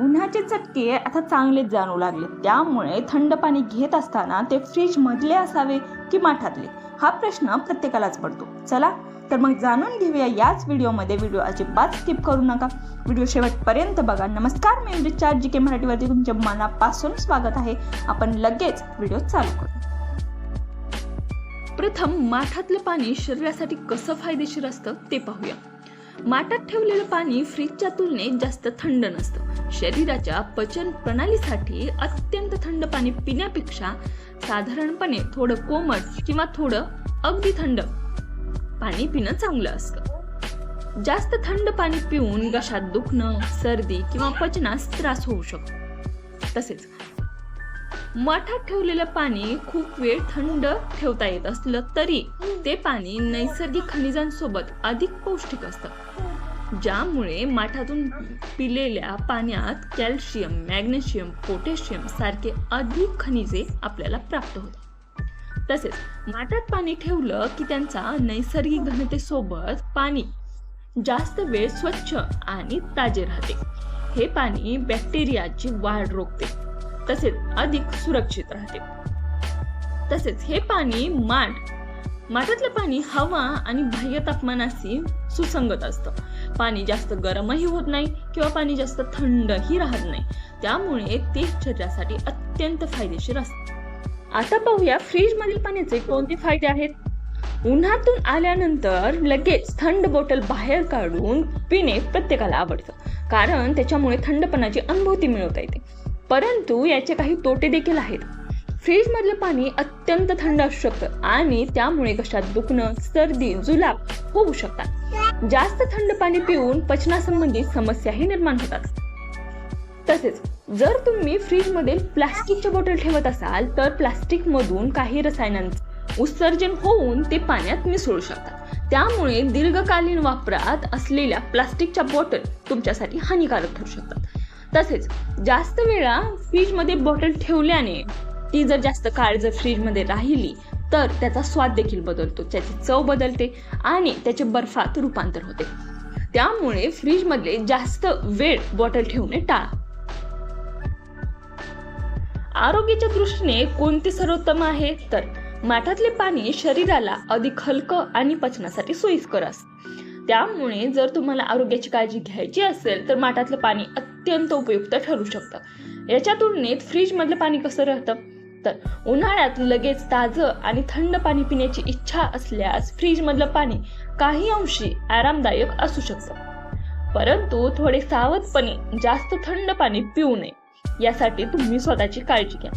उन्हाचे चटके आता चांगलेच जाणू लागले. त्यामुळे थंड पाणी घेत असताना ते फ्रीज मधले असावे की माठातले? हा प्रश्न प्रत्येकालाच पडतो. चला तर मग जाणून घेऊया याच व्हिडिओमध्ये. व्हिडिओ अजिबात स्किप करू नका. व्हिडिओ शेवटपर्यंत बघा. नमस्कार मी रिचार्ज जी के मराठीवरती तुमच्या मनापासून स्वागत आहे. आपण लगेच व्हिडिओ चालू करू. प्रथम माठातलं पाणी शरीरासाठी कसं फायदेशीर असतं ते पाहूया. माठात ठेवलेलं पाणी फ्रीजच्या तुलनेत जास्त थंड नसतं. शरीराच्या पचन प्रणालीसाठी अत्यंत थंड पाणी पिण्यापेक्षा साधारणपणे थोडं कोमट किंवा थोडं अगदी थंड पाणी पिणं चांगलं असतं. जास्त थंड पाणी पिऊन घशात दुखणं सर्दी किंवा पचनास त्रास होऊ शकतो. तसेच मठात ठेवलेलं पाणी खूप वेळ थंड ठेवता येत असलं तरी ते पाणी नैसर्गिक खनिजांसोबत अधिक पौष्टिक असतं. ज्यामुळे माठातून पिलेल्या पाण्यात कॅल्शियम मॅग्नेशियम पोटॅशियम सारखे अधिक खनिजे आपल्याला प्राप्त होतात. तसेच माठात पाणी ठेवलं की त्यांचा नैसर्गिक घनतेसोबत पाणी जास्त वेळ स्वच्छ आणि ताजे राहते. हे पाणी बॅक्टेरियाची वाढ रोखते. तसेच अधिक सुरक्षित राहते. तसेच हे पाणी माठ माठातलं पाणी हवा आणि बाह्य तापमानाशी सुसंगत असतं. पाणी जास्त गरमही होत नाही किंवा पाणी जास्त थंडही राहत नाही. त्यामुळे ते शरीरासाठी अत्यंत फायदेशीर असतं. आता पाहूया फ्रीज मधील पाण्याचे कोणते फायदे आहेत? उन्हातून आल्यानंतर लगेच थंड बॉटल बाहेर काढून पिणे प्रत्येकाला आवडतं. कारण त्याच्यामुळे थंडपणाची अनुभूती मिळवता येते. परंतु याचे काही तोटे देखील आहेत. फ्रीजमधलं पाणी अत्यंत थंड असू शकतं आणि त्यामुळे घशात दुखणं सर्दी जुलाब होऊ शकतात. जास्त थंड पाणी पिऊन पचनासंबंधी समस्याही निर्माण होतात. तसेच जर तुम्ही फ्रीजमध्ये प्लास्टिकच्या बॉटल ठेवत असाल तर प्लास्टिकमधून काही रसायनांचं उत्सर्जन होऊन ते पाण्यात मिसळू शकतात. त्यामुळे दीर्घकालीन वापरात असलेल्या प्लास्टिकच्या बॉटल तुमच्यासाठी हानिकारक ठरू शकतात. तसेच जास्त वेळा फ्रीजमध्ये बॉटल ठेवल्याने ती जर जास्त काळ जर फ्रीजमध्ये राहिली तर त्याचा स्वाद देखील बदलतो. त्याची चव बदलते आणि त्याचे बर्फात रूपांतर होते. त्यामुळे फ्रीजमध्ये जास्त वेळ बॉटल ठेवणे टाळा. आरोग्याच्या दृष्टीने कोणते सर्वोत्तम आहे? तर माठातले पाणी शरीराला अधिक हलकं आणि पचनासाठी सोयीस्कर असते. त्यामुळे जर तुम्हाला आरोग्याची काळजी घ्यायची असेल तर माठातलं पाणी अत्यंत उपयुक्त ठरू शकतं. याच्या तुलनेत फ्रीजमधलं पाणी कसं राहतं? तर उन्हाळ्यात लगेच ताजं आणि थंड पाणी पिण्याची इच्छा असल्यास फ्रीजमधलं पाणी काही अंशी आरामदायक असू शकतं. परंतु थोडे सावधपणे जास्त थंड पाणी पिऊ नये. यासाठी तुम्ही स्वतःची काळजी घ्या.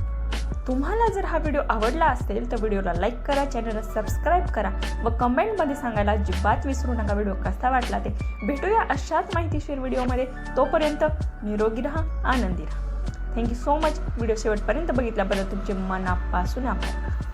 तुम्हाला जर हा व्हिडिओ आवडला असेल तर व्हिडिओला लाईक करा चॅनलला सबस्क्राईब करा व कमेंटमध्ये सांगायला अजिबात विसरू नका. व्हिडिओ कसा वाटला ते भेटूया अशाच माहितीशीर व्हिडिओमध्ये. तोपर्यंत निरोगी राहा आनंदी राहा. थँक्यू सो मच व्हिडिओ शेवटपर्यंत बघितल्याबद्दल तुमचे मनापासून आभार.